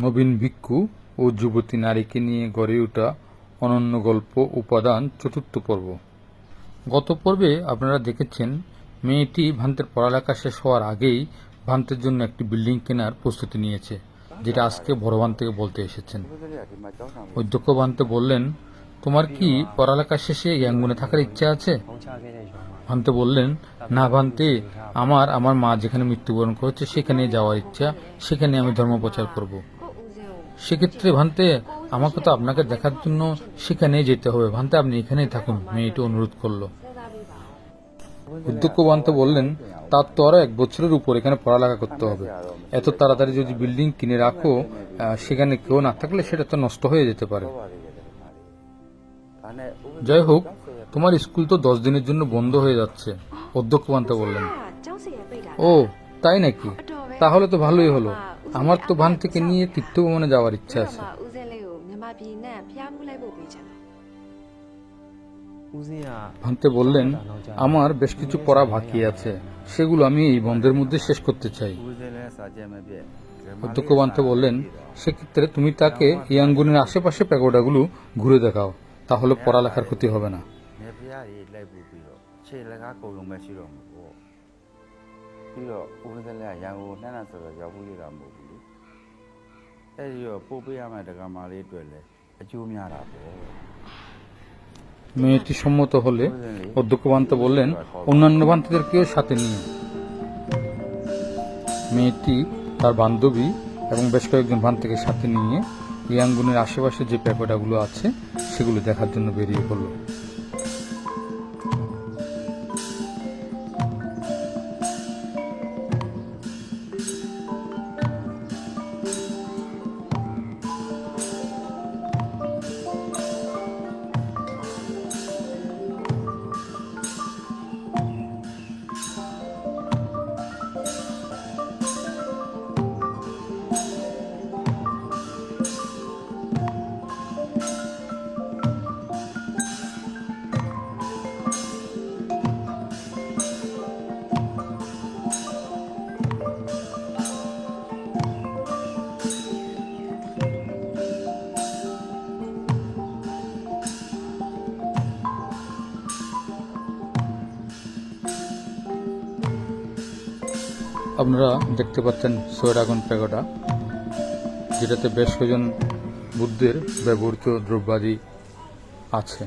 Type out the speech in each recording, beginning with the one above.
নবীন ভিক্ষু ও যুবতী নারীকে নিয়ে গড়ে ওঠা অনন্য গল্প উপাদান চতুর্থ পর্ব। গত পর্বে আপনারা দেখেছেন, মেয়েটি ভান্তের পড়ালেখা শেষ হওয়ার আগেই ভান্তের জন্য একটি বিল্ডিং কেনার প্রস্তুতি নিয়েছে, যেটা আজকে ভরবান থেকে বলতে এসেছেন। অধ্যক্ষ ভান্তে বললেন, তোমার কি পড়ালেখা শেষে ইয়াঙ্গুনে থাকার ইচ্ছা আছে? ভান্তে বললেন, না ভান্তে, আমার আমার মা যেখানে মৃত্যুবরণ করেছে সেখানে যাওয়ার ইচ্ছা সেখানে আমি ধর্ম প্রচার করব। সেক্ষেত্রে ভান্তে, আমাকে তো আপনাকে দেখার জন্য সেখানে যেতে হবে। ভান্তে, আপনি এখানেই থাকুন। মেয়েটি অনুরোধ করল। অধ্যক্ষ ভান্তে বললেন, তার তো আরও এক বছরের উপর এখানে পড়ালেখা করতে হবে। এত তাড়াতাড়ি যদি বিল্ডিং কিনে রাখো সেখানে কেউ না থাকলে সেটা তো নষ্ট হয়ে যেতে পারে। যাই হোক, তোমার স্কুল তো দশ দিনের জন্য বন্ধ হয়ে যাচ্ছে অধ্যক্ষ বললেন। ও, তাই নাকি? তাহলে তো ভালোই হলো। আমার তো ভান থেকে নিয়ে তীর্থ ভ্রমণে যাওয়ার ইচ্ছা আছে। ভান্তে বললেন আমার বেশ কিছু পড়া বাকি আছে। সেগুলো আমি এই বন্ধের মধ্যে শেষ করতে চাই। অধ্যক্ষ ভান্তে বললেন সেক্ষেত্রে তুমি তাকে এই আশেপাশে প্যাগোডাগুলো ঘুরে দেখাও। তাহলে পড়ালেখার ক্ষতি হবে না। ပူပြီးတော့ခြေလက်ကားကုန်လုံးပဲရှိတော့မှာပေါ့ပြီးတော့ဦးစင်းလဲရန်ကုန်နှမ်းနှမ်းဆော်ဆော်ရောက်ဘူးရတာမဟုတ်ဘူးလေအဲ့ဒီတော့ပို့ပေးရမယ့်တက္ကမလေးတွေ့လဲအကျိုးများတာပေါ့ মেয়েটি সম্মত হলে অধ্যক্ষ ভান্তে বললেন অন্যান্য ভান্তিদেরকেও সাথে নিয়ে মেয়েটি তার বান্ধবী এবং বেশ কয়েকজন ভান্তিকে সাথে নিয়ে ইয়াঙ্গুনের আশেপাশে যে প্যাকোটাগুলো আছে সেগুলো দেখার জন্য বেরিয়ে পড়ল আপনারা দেখতে পাচ্ছেন আগুন প্যাগোডা যেটাতে বেশ কজন বুদ্ধের ব্যবহৃত দ্রব্যাদি আছে।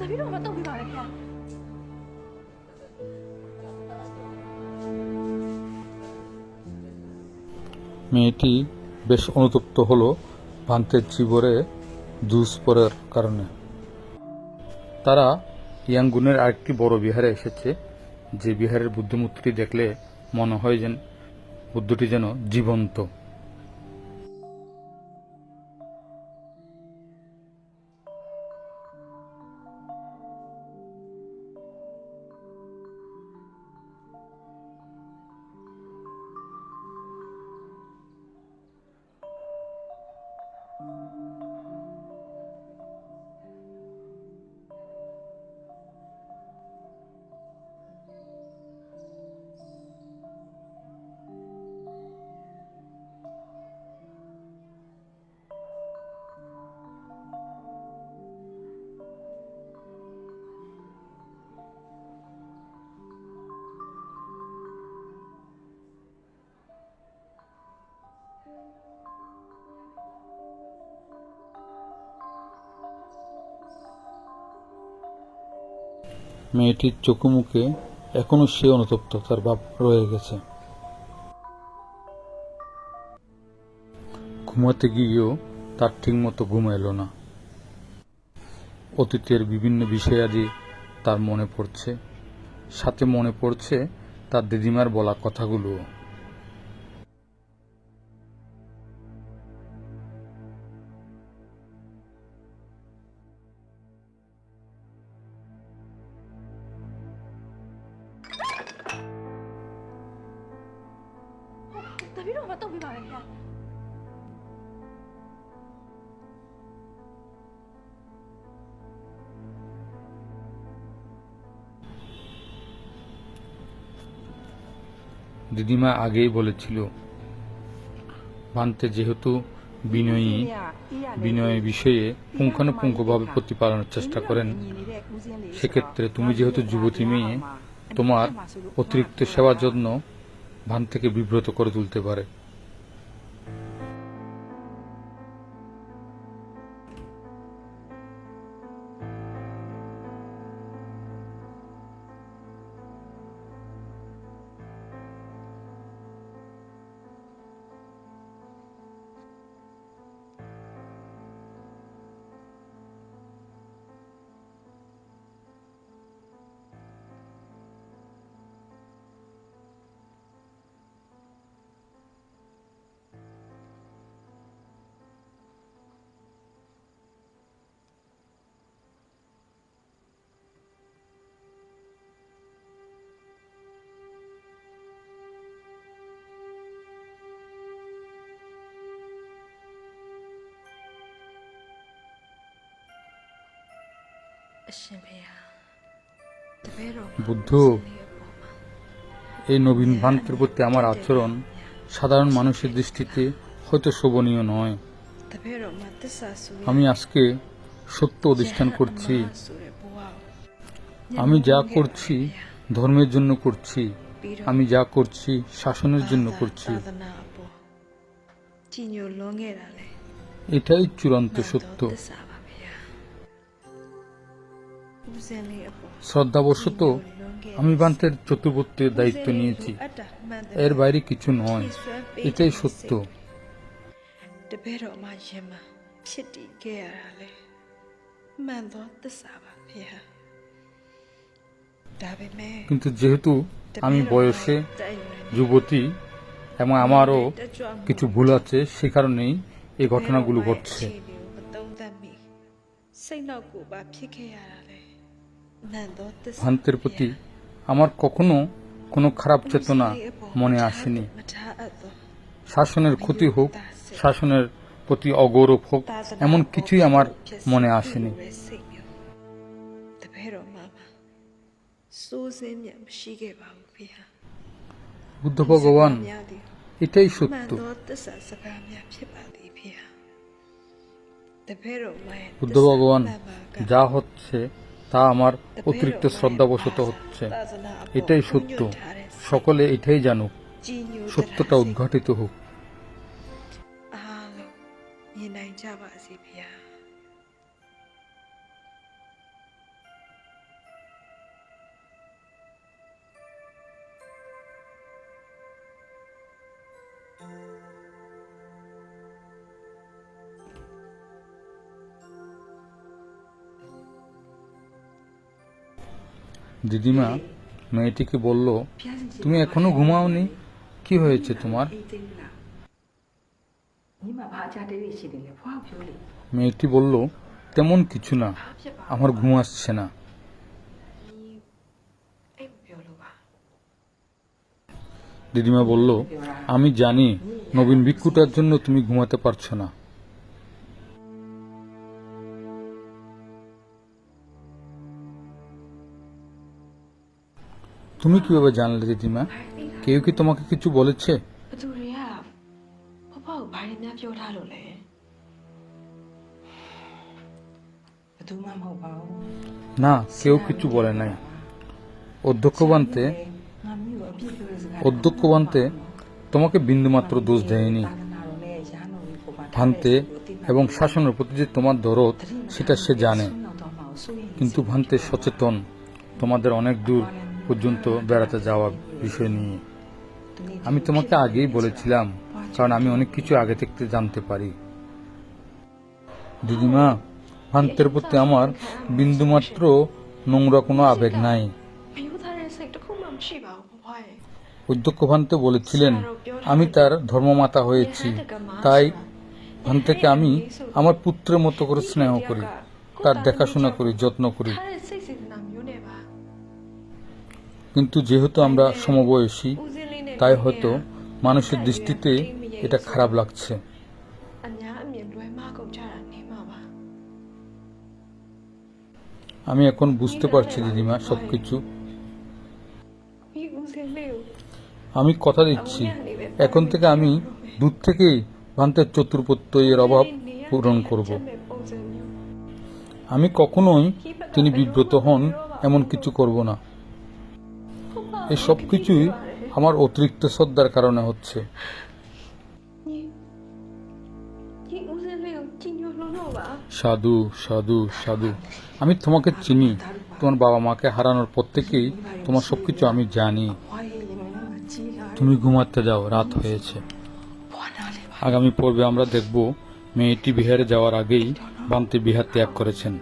David, মেয়েটি বেশ অনুতপ্ত হলো ভান্তের জীবরে দুষ্পরের কারণে। তারা ইয়াঙ্গুনের আরেকটি বড় বিহারে এসেছে, যে বিহারের বুদ্ধমূর্তিটি দেখলে মনে হয় যেন বুদ্ধটি যেন জীবন্ত। মেয়েটির চোখে মুখে এখনও সে অনুতপ্ত, তার বাপ রয়ে গেছে। ঘুমাতে গিয়েও তার ঠিকমতো ঘুম এলো না। অতীতের বিভিন্ন বিষয়াদি তার মনে পড়ছে। সাথে মনে পড়ছে তার দিদিমার বলা কথাগুলো ။ দিদিমা আগেই বলেছিল, ভান্তে যেহেতু বিনয়ী, বিনয় বিষয়ে পুঙ্খানুপুঙ্খভাবে প্রতিপালনের চেষ্টা করেন, সেক্ষেত্রে তুমি যেহেতু যুবতী মেয়ে, তোমার অতিরিক্ত সেবার জন্য ভান থেকে বিব্রত করে তুলতে পারে। বুদ্ধ, এই নবীন ভান্তের প্রতি আমার আচরণ সাধারণ মানুষের দৃষ্টিতে হয়তো শোভনীয় নয়। আমি আজকে সত্য অধিষ্ঠান করছি। আমি যা করছি, ধর্মের জন্য করছি। আমি যা করছি, শাসনের জন্য করছি। এটাই চূড়ান্ত সত্য। শ্রদ্ধাবশত আমি বান্তের চতুর্বর্তীর দায়িত্ব নিয়েছি। এর বাইরে কিছু নয়। এটাই সত্য। কিন্তু যেহেতু আমি বয়সে যুবতী এবং আমারও কিছু ভুল আছে, সে কারণেই এই ঘটনাগুলো ঘটছে। ভান্তের প্রতি আমার কখনো কোনো খারাপ চেতনা মনে আসেনি। শাসনের ক্ষতি হোক শাসনের প্রতি অগৌরব হোক এমন কিছুই আমার মনে আসেনি। বুদ্ধ ভগবান এটাই সত্য। বুদ্ধ ভগবান যা হচ্ছে তা আমার অতিরিক্ত শ্রদ্ধাবশত হচ্ছে। এটাই সত্য। সকলে এটাই জানুক। সত্যটা উদ্ঘাটিত হোক। দিদিমা, মেয়েটিকে বলল, তুমি এখনও ঘুমাওনি? কি হয়েছে তোমার? মেয়েটি বলল, তেমন কিছু না, আমার ঘুম আসছে না। দিদিমা বলল, আমি জানি, নবীন ভিক্ষুটার জন্য তুমি ঘুমাতে পারছ না। তুমি কীভাবে জানলে দিদিমা কেউ কি তোমাকে কিছু বলেছে? না কেউ কিছু বলে নাই। অধ্যক্ষবান্তে অধ্যক্ষবান্তে তোমাকে বিন্দুমাত্র দোষ দেয়নি। ভান্তে এবং শাসনের প্রতি যে তোমার দরদ সেটা সে জানে। কিন্তু ভান্তে সচেতন। তোমাদের অনেক দূর পর্যন্ত বেড়াতে যাওয়া বিষয় নিয়ে। আমি তোমাকে আগেই বলেছিলাম, কারণ আমি অনেক কিছু আগে থেকে জানতে পারি। দিদিমা, ভান্তের প্রতি আমার বিন্দুমাত্র নোংরা কোনো আবেগ নাই। অধ্যক্ষ ভান্তে বলেছিলেন, আমি তার ধর্মমাতা হয়েছি, তাই ভান্তেকে আমি আমার পুত্রের মতো করে স্নেহ করি, তার দেখাশোনা করি, যত্ন করি। কিন্তু যেহেতু আমরা সমবয়সী, তাই হয়তো মানুষের দৃষ্টিতে এটা খারাপ লাগছে। আমি এখন বুঝতে পারছি, দিদিমা সব কিছু আমি কথা দিচ্ছি, এখন থেকে আমি দূর থেকেই ভান্তের চতুর্পত্যয়ের অভাব পূরণ করব। আমি কখনোই তিনি বিব্রত হন, এমন কিছু করব না। এই সব কিছুই আমার অতিরিক্ত শ্রদ্ধার কারণে হচ্ছে। সাধু সাধু সাধু, আমি তোমাকে চিনি। তোমার বাবা মাকে হারানোর পর থেকেই তোমার সব কিছু আমি জানি। তুমি ঘুমাতে যাও, রাত হয়েছে। আগামী পর্বে আমরা দেখব মেয়েটি বিহারে যাওয়ার আগেই বান্তি বিহার ত্যাগ করেছেন।